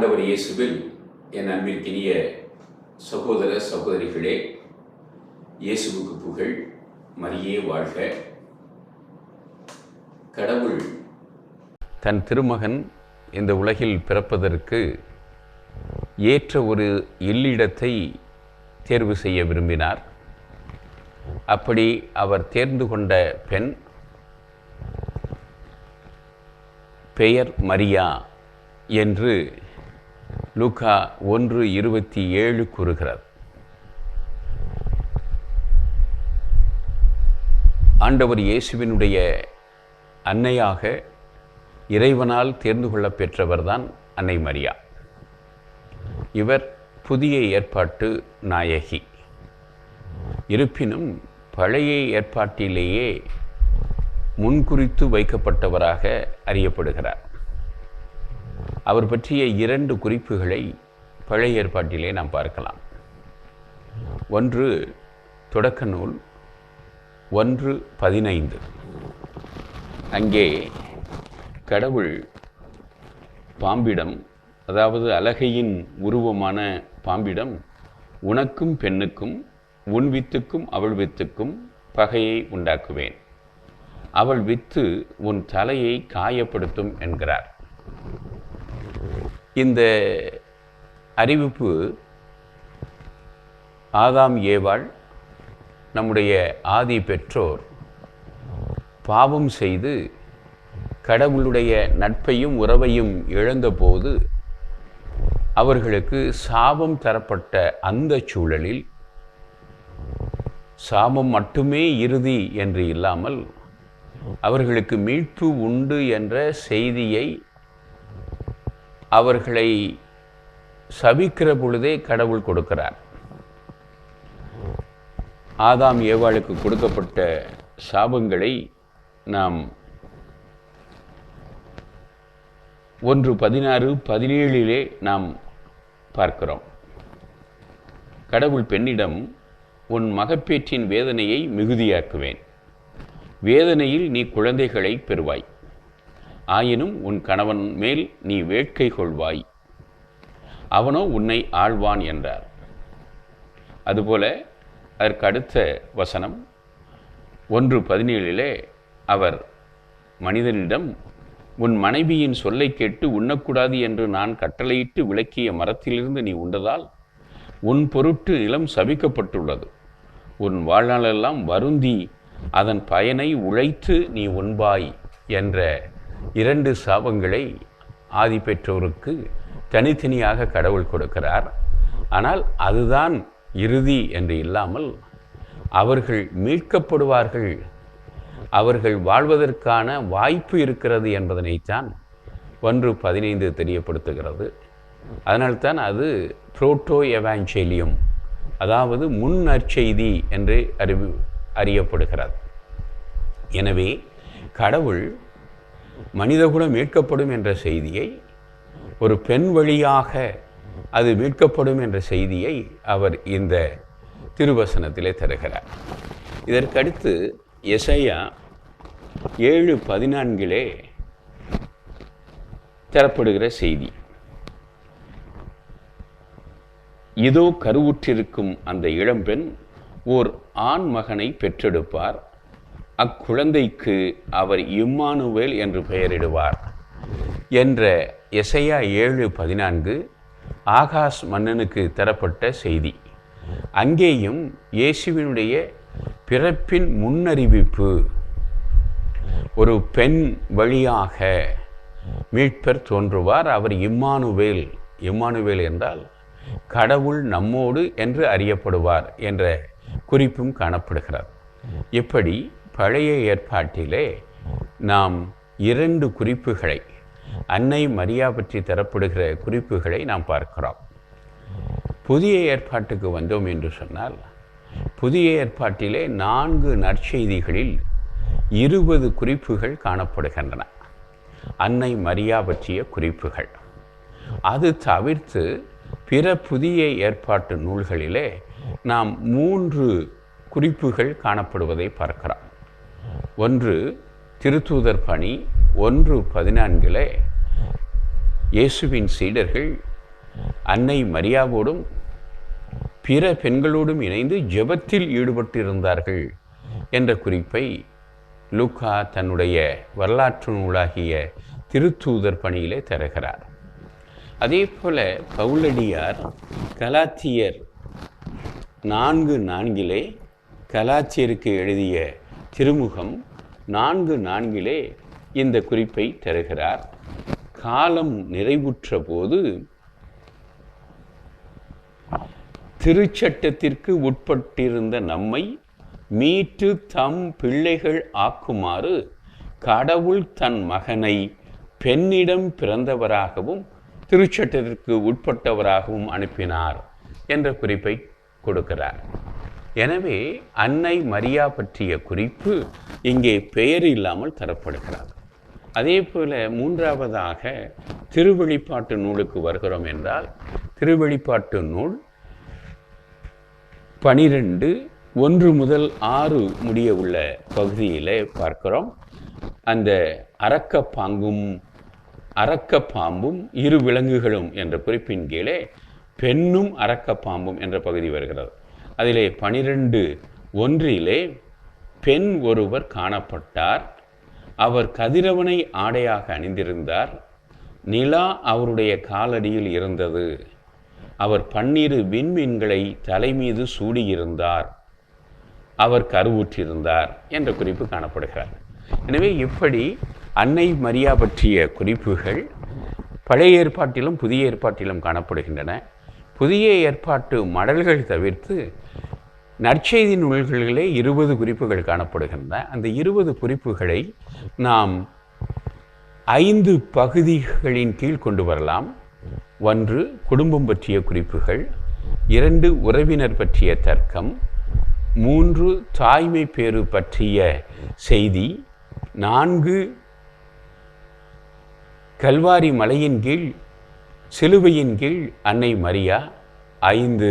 ஆண்டவர் இயேசுவில் என் அன்பிற்கினிய சகோதர சகோதரிகளே இயேசுவுக்கு புகழ் மரியே வாழ்க. கடவுள் தன் திருமகன் இந்த உலகில் பிறப்பதற்கு ஏற்ற ஒரு எல்லிடத்தை தேர்வு செய்ய விரும்பினார். அப்படி அவர் தேர்ந்து கொண்ட பெண் பெயர் மரியா என்று லூக்கா ஒன்று இருபத்தி ஏழு கூறுகிறார் ஆண்டவர் இயேசுவினுடைய அன்னையாக இறைவனால் தேர்ந்து கொள்ள பெற்றவர்தான் அன்னை மரியா. இவர் புதிய ஏற்பாட்டு நாயகி. இருப்பினும் பழைய ஏற்பாட்டிலேயே முன்குறித்து வைக்கப்பட்டவராக அறியப்படுகிறார். அவர் பற்றிய இரண்டு குறிப்புகளை பழைய ஏற்பாட்டிலே நாம் பார்க்கலாம். ஒன்று தொடக்க நூல் ஒன்று பதினைந்து. அங்கே கடவுள் பாம்பிடம் அதாவது அலகையின் உருவமான பாம்பிடம் உனக்கும் பெண்ணுக்கும் உன் வித்துக்கும் அவள் வித்துக்கும் பகையை உண்டாக்குவேன். அவள் வித்து உன் தலையை காயப்படுத்தும் என்கிறார். இந்த அறிவிப்பு ஆதாம் ஏவாள் நம்முடைய ஆதி பெற்றோர் பாவம் செய்து கடவுளுடைய நட்பையும் உறவையும் இழந்தபோது அவர்களுக்கு சாபம் தரப்பட்ட அந்த சூழலில் சாபம் மட்டுமே இறுதி என்று இல்லாமல் அவர்களுக்கு மீட்பு உண்டு என்ற செய்தியை அவர்களை சபிக்கிற பொழுதே கடவுள் கொடுக்கிறார். ஆதாம் ஏவாளுக்கு கொடுக்கப்பட்ட சாபங்களை நாம் ஒன்று பதினாறு பதினேழிலே நாம் பார்க்கிறோம். கடவுள் பெண்ணிடம் உன் மகப்பேற்றின் வேதனையை மிகுதியாக்குவேன். வேதனையில் நீ குழந்தைகளை பெறுவாய். ஆயினும் உன் கணவன் மேல் நீ வேட்கை கொள்வாய். அவனோ உன்னை ஆழ்வான் என்றார். அதுபோல அதற்கு அடுத்த வசனம் ஒன்று பதினேழிலே அவர் மனிதனிடம் உன் மனைவியின் சொல்லை கேட்டு உண்ணக்கூடாது என்று நான் கட்டளையிட்டு விளக்கிய மரத்திலிருந்து நீ உண்டதால் உன் பொருட்டு நிலம் சபிக்கப்பட்டுள்ளது. உன் வாழ்நாளெல்லாம் வருந்தி அதன் பயனை உழைத்து நீ உண்பாய் என்ற இரண்டு சாபங்களை ஆதி பெற்றோருக்கு தனித்தனியாக கடவுள் கொடுக்கிறார். ஆனால் அதுதான் இறுதி என்று இல்லாமல் அவர்கள் மீட்கப்படுவார்கள். அவர்கள் வாழ்வதற்கான வாய்ப்பு இருக்கிறது என்பதனைத்தான் ஒன்று பதினைந்து தெரியப்படுத்துகிறது. அதனால்தான் அது புரோட்டோ எவாஞ்சேலியம் அதாவது முன் நற்செய்தி என்று அறிவு அறியப்படுகிறது. எனவே கடவுள் மனிதகுலம் மீட்கப்படும் என்ற செய்தியை ஒரு பெண் வழியாக அது மீட்கப்படும் என்ற செய்தியை அவர் இந்த திருவசனத்திலே தருகிறார். இதற்கடுத்து எசையா ஏழு பதினான்கிலே தரப்படுகிற செய்தி. இதோ கருவுற்றிருக்கும் அந்த இளம்பெண் ஓர் ஆண் மகனை பெற்றெடுப்பார். அக்குழந்தைக்கு அவர் இம்மானுவேல் என்று பெயரிடுவார் என்ற எசையா ஏழு பதினான்கு ஆகாஷ் மன்னனுக்கு தரப்பட்ட செய்தி. அங்கேயும் இயேசுவினுடைய பிறப்பின் முன்னறிவிப்பு. ஒரு பெண் வழியாக மீட்பர் தோன்றுவார். அவர் இம்மானுவேல் இம்மானுவேல் என்றால் கடவுள் நம்மோடு என்று அறியப்படுவார் என்ற குறிப்பும் காணப்படுகிறார் இப்படி பழைய ஏற்பாட்டிலே நாம் இரண்டு குறிப்புகளை அன்னை மரியா பற்றி தரப்படுகிற குறிப்புகளை நாம் பார்க்கிறோம். புதிய ஏற்பாட்டுக்கு வந்தோம் என்று சொன்னால் புதிய ஏற்பாட்டிலே நான்கு நற்செய்திகளில் இருபது குறிப்புகள் காணப்படுகின்றன. அன்னை மரியா பற்றிய குறிப்புகள். அது தவிர்த்து பிற புதிய ஏற்பாட்டு நூல்களிலே நாம் மூன்று குறிப்புகள் காணப்படுவதை பார்க்கிறோம். ஒன்று திருத்தூதர் பணி ஒன்று பதினான்கிலே. இயேசுவின் சீடர்கள் அன்னை மரியாவோடும் பிற பெண்களோடும் இணைந்து ஜெபத்தில் ஈடுபட்டிருந்தார்கள் என்ற குறிப்பை லூக்கா தன்னுடைய வரலாற்று நூலாகிய திருத்தூதர் பணியிலே தருகிறார். அதே போல பவுலடியார் கலாத்தியர் நான்கு நான்கிலே கலாச்சியருக்கு எழுதிய திருமுகம் நான்கு நான்கிலே இந்த குறிப்பை தருகிறார். காலம் நிறைவுற்ற போது திருச்சட்டத்திற்கு உட்பட்டிருந்த நம்மை மீட்டு தம் பிள்ளைகள் ஆக்குமாறு கடவுள் தன் மகனை பெண்ணிடம் பிறந்தவராகவும் திருச்சட்டத்திற்கு உட்பட்டவராகவும் அனுப்பினார் என்ற குறிப்பை கொடுக்கிறார். எனவே அன்னை மரியா பற்றிய குறிப்பு இங்கே பெயர் இல்லாமல் தரப்படுகிறது. அதே போல மூன்றாவதாக திருவெளிப்பாட்டு நூலுக்கு வருகிறோம் என்றால் திருவெளிப்பாட்டு நூல் பனிரெண்டு ஒன்று முதல் ஆறு முடிய உள்ள பகுதியிலே பார்க்கிறோம். அந்த அரக்க பாங்கும் அரக்க பாம்பும் இரு விலங்குகளும் என்ற குறிப்பின் கீழே பெண்ணும் அரக்க பாம்பும் என்ற பகுதி வருகிறது. அதிலே பனிரெண்டு ஒன்றிலே பெண் ஒருவர் காணப்பட்டார். அவர் கதிரவனை ஆடையாக அணிந்திருந்தார். நிலா அவருடைய காலடியில் இருந்தது. அவர் பன்னிரு விண்மீன்களை தலைமீது சூடியிருந்தார். அவர் கருவுற்றிருந்தார் என்ற குறிப்பு காணப்படுகிறார் எனவே இப்படி அன்னை மரியா பற்றிய குறிப்புகள் பழைய ஏற்பாட்டிலும் புதிய ஏற்பாட்டிலும் காணப்படுகின்றன. புதிய ஏற்பாட்டு மடல்கள் தவிர்த்து நற்செய்தி நூல்களிலே இருபது குறிப்புகள் காணப்படுகின்றன. அந்த இருபது குறிப்புகளை நாம் ஐந்து பகுதிகளின் கீழ் கொண்டு வரலாம். ஒன்று குடும்பம் பற்றிய குறிப்புகள். இரண்டு உறவினர் பற்றிய தர்க்கம். மூன்று தாய்மை பேறு பற்றிய செய்தி. நான்கு கல்வாரி மலையின் கீழ் சிலுவையின் கீழ் அன்னை மரியா ஐந்து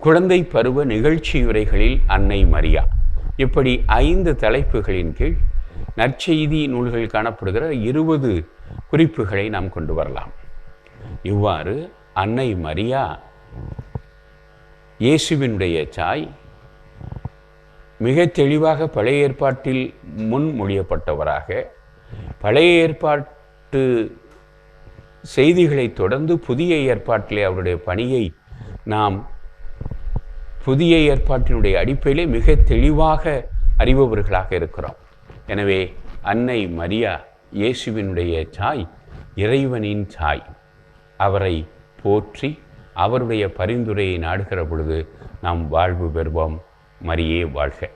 குழந்தை பருவ நிகழ்ச்சியுரைகளில் அன்னை மரியா. இப்படி ஐந்து தலைப்புகளின் கீழ் நற்செய்தி நூல்கள் காணப்படுகிற இருபது குறிப்புகளை நாம் கொண்டு வரலாம். இவ்வாறு அன்னை மரியா இயேசுவினுடைய சாய் மிக தெளிவாக பழைய ஏற்பாட்டில் முன்மொழியப்பட்டவராக பழைய ஏற்பாட்டு செய்திகளை தொடர்ந்து புதிய ஏற்பாட்டிலே அவருடைய பணியை நாம் புதிய ஏற்பாட்டினுடைய அடிப்படையிலே மிக தெளிவாக அறிபவர்களாக இருக்கிறோம். எனவே அன்னை மரியா இயேசுவினுடைய சாய் இறைவனின் சாய் அவரை போற்றி அவருடைய பரிந்துரையை நாடுகிற பொழுது நாம் வாழ்வு பெறுவோம். மரியே வாழ்க.